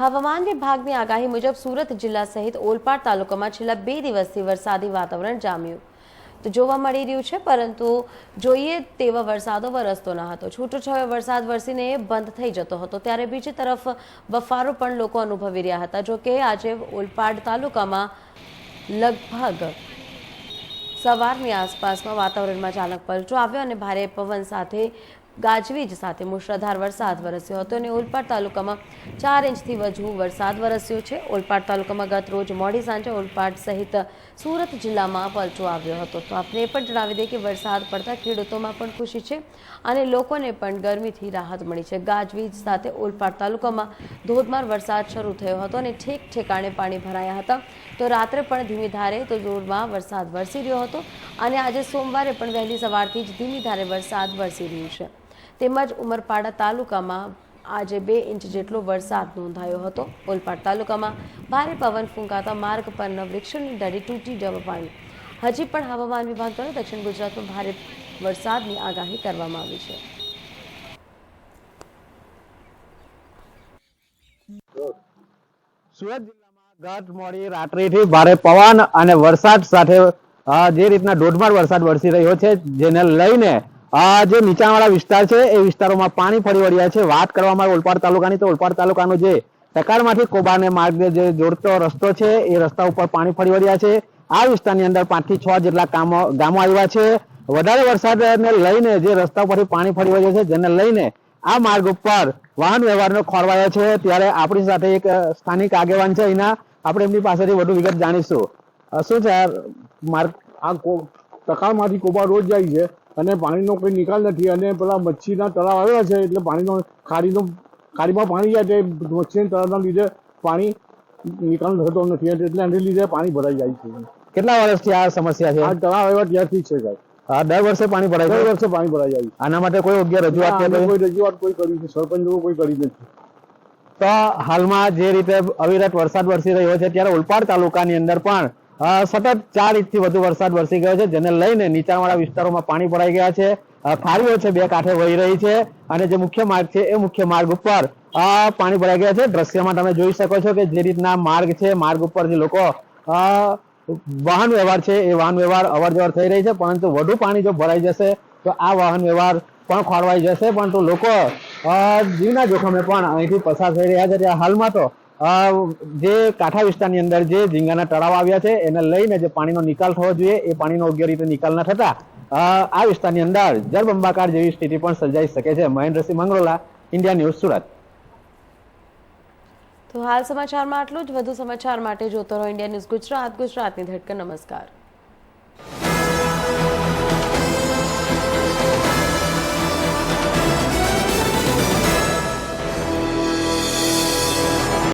હવામાન વિભાગની આગાહી મુજબ સુરત જિલ્લા સહિત ઓલપાડ તાલુકામાં છેલ્લા બે દિવસથી વરસાદી વાતાવરણ જામ્યું. તો જોવા મળી રહ્યું છે, પરંતુ જોઈએ તેવા વરસાદો વરસતો ન હતો. છૂટોછવાયો વરસાદ વરસીને બંધ થઈ જતો હતો. ત્યારે બીજી તરફ બફારો પણ લોકો અનુભવી રહ્યા હતા, જો કે આજે ઓલપાડ તાલુકામાં લગભગ સવારની આસપાસમાં વાતાવરણમાં ચાલક પલટો આવ્યો અને ભારે પવન સાથે ગાજવીજ સાથે મુશળધાર વરસાદ વરસ્યો હતો અને ઓલપાડ તાલુકામાં ચાર ઇંચથી વધુ વરસાદ વરસ્યો છે. ઓલપાડ તાલુકામાં ગત રોજ મોડી સાંજે ઓલપાડ સહિત સુરત જિલ્લામાં પલટો આવ્યો હતો. તો આપણે પણ જણાવી દઈએ કે વરસાદ પડતા ખેડૂતોમાં પણ ખુશી છે અને લોકોને પણ ગરમીથી રાહત મળી છે. ગાજવીજ સાથે ઓલપાડ તાલુકામાં ધોધમાર વરસાદ શરૂ થયો હતો અને ઠેક ઠેકાણે પાણી ભરાયા હતા. તો રાત્રે પણ ધીમી ધારે તો જોરમાં વરસાદ વરસી રહ્યો હતો અને આજે સોમવારે પણ વહેલી સવારથી જ ધીમી ધારે વરસાદ વરસી રહ્યું છે. તેમજ ઉમરપાડા તાલુકામાં આજે બે ઇંચ જેટલો વરસાદ નોંધાયો હતો. ઓલપાડ તાલુકામાં ભારે પવન ફૂંકાતા માર્ગ પરના વૃક્ષોની ડાળી તૂટી જવા પામી. હજી પણ હવામાન વિભાગ દ્વારા દક્ષિણ ગુજરાતમાં ભારે વરસાદની આગાહી કરવામાં આવી છે. સુરત જિલ્લામાં ગત મોડી રાત્રિથી ભારે પવન અને વરસાદ સાથે જે રીતના ધોધમાર વરસાદ વરસી રહ્યો છે, જેને લઈને અ, જે નીચાણવાળા વિસ્તાર છે એ વિસ્તારોમાં પાણી ફરી વળ્યા છે. વાત કરવામાં આવે ઓલપાડ તાલુકાની તો ઓલપાડ તાલુકાનો જે ટકારમાંથી કોબાને માર્ગ જે જોડતો રસ્તો છે એ રસ્તા ઉપર પાણી ફરી વળ્યા છે. આ વિસ્તારની અંદર પાંચથી છ જેટલા કામો ગામો આવ્યા છે. વધારે વરસાદને લઈને જે રસ્તા ઉપરથી પાણી ફરી વળ્યા છે જેને લઈને આ માર્ગ ઉપર વાહન વ્યવહારનો ખોરવાયો છે. ત્યારે આપણી સાથે એક સ્થાનિક આગેવાન છે અહીંના આપણે એમની પાસેથી વધુ વિગત જાણીશું. શું છે માર્ગ? આ તકાળમાંથી કોબા રોજ જાય છે. અને પાણીનો કોઈ નિકાલ નથી. અને પેલા મચ્છીના તળાવ આવેલા છે એટલે પાણીનો ખાડીનો ખાડીમાં પાણી જાય છે મચ્છીના તળાવના લીધે પાણી નિકાલ થતો નથી. એટલે એને લીધે પાણી ભરાઈ જાય છે. કેટલા વર્ષથી આ સમસ્યા છે? આ તળાવ આવ્યા ત્યારથી છે સાહેબ. આ દર વર્ષે પાણી ભરાય દર વર્ષે પાણી ભરાઈ જાય આના માટે કોઈ યોગ્ય રજૂઆત કોઈ- રજૂઆત કોઈ કરી છે સરપંચ લોકો કોઈ કરી નથી. તો હાલમાં જે રીતે અવિરત વરસાદ વરસી રહ્યો છે ત્યારે ઓલપાડ તાલુકાની અંદર પણ સતત ચાર ઇંચથી વધુ વરસાદ વરસી ગયો છે જેને લઈને નીચાણવાળા વિસ્તારોમાં પાણી ભરાઈ ગયા છે. અ, ખાડીઓ છે બે કાંઠે વહી રહી છે અને જે મુખ્ય માર્ગ છે એ મુખ્ય માર્ગ ઉપર પાણી ભરાઈ ગયા છે. દ્રશ્યમાં તમે જોઈ શકો છો કે જે રીતના માર્ગ છે માર્ગ ઉપર જે લોકો વાહન વ્યવહાર છે એ વાહન વ્યવહાર અવર જવર થઈ રહી છે. પરંતુ વધુ પાણી જો ભરાઈ જશે તો આ વાહન વ્યવહાર પણ ખોરવાઈ જશે. પરંતુ લોકો જીવના જોખમે પણ અહીંથી પસાર થઈ રહ્યા છે. ત્યાં હાલમાં તો જે કાંઠા વિસ્તારની અંદર જે ઝીંગાના તળાવ આવ્યા છે, એને લઈને જે પાણીનો નિકાલ થવો જોઈએ, એ પાણીનો યોગ્ય રીતે નિકાલ ન થતા, આ વિસ્તારની અંદર જળબંબાકાર જેવી સ્થિતિ પણ સર્જાઈ શકે છે. Mahendrasinh Mangrola, India news Surat. તો હાલ સમાચારમાં આટલું જ. વધુ સમાચાર માટે જોતો રહો ઇન્ડિયા ન્યૂઝ ગુજરાત. ગુજરાતની ધડકન. નમસ્કાર.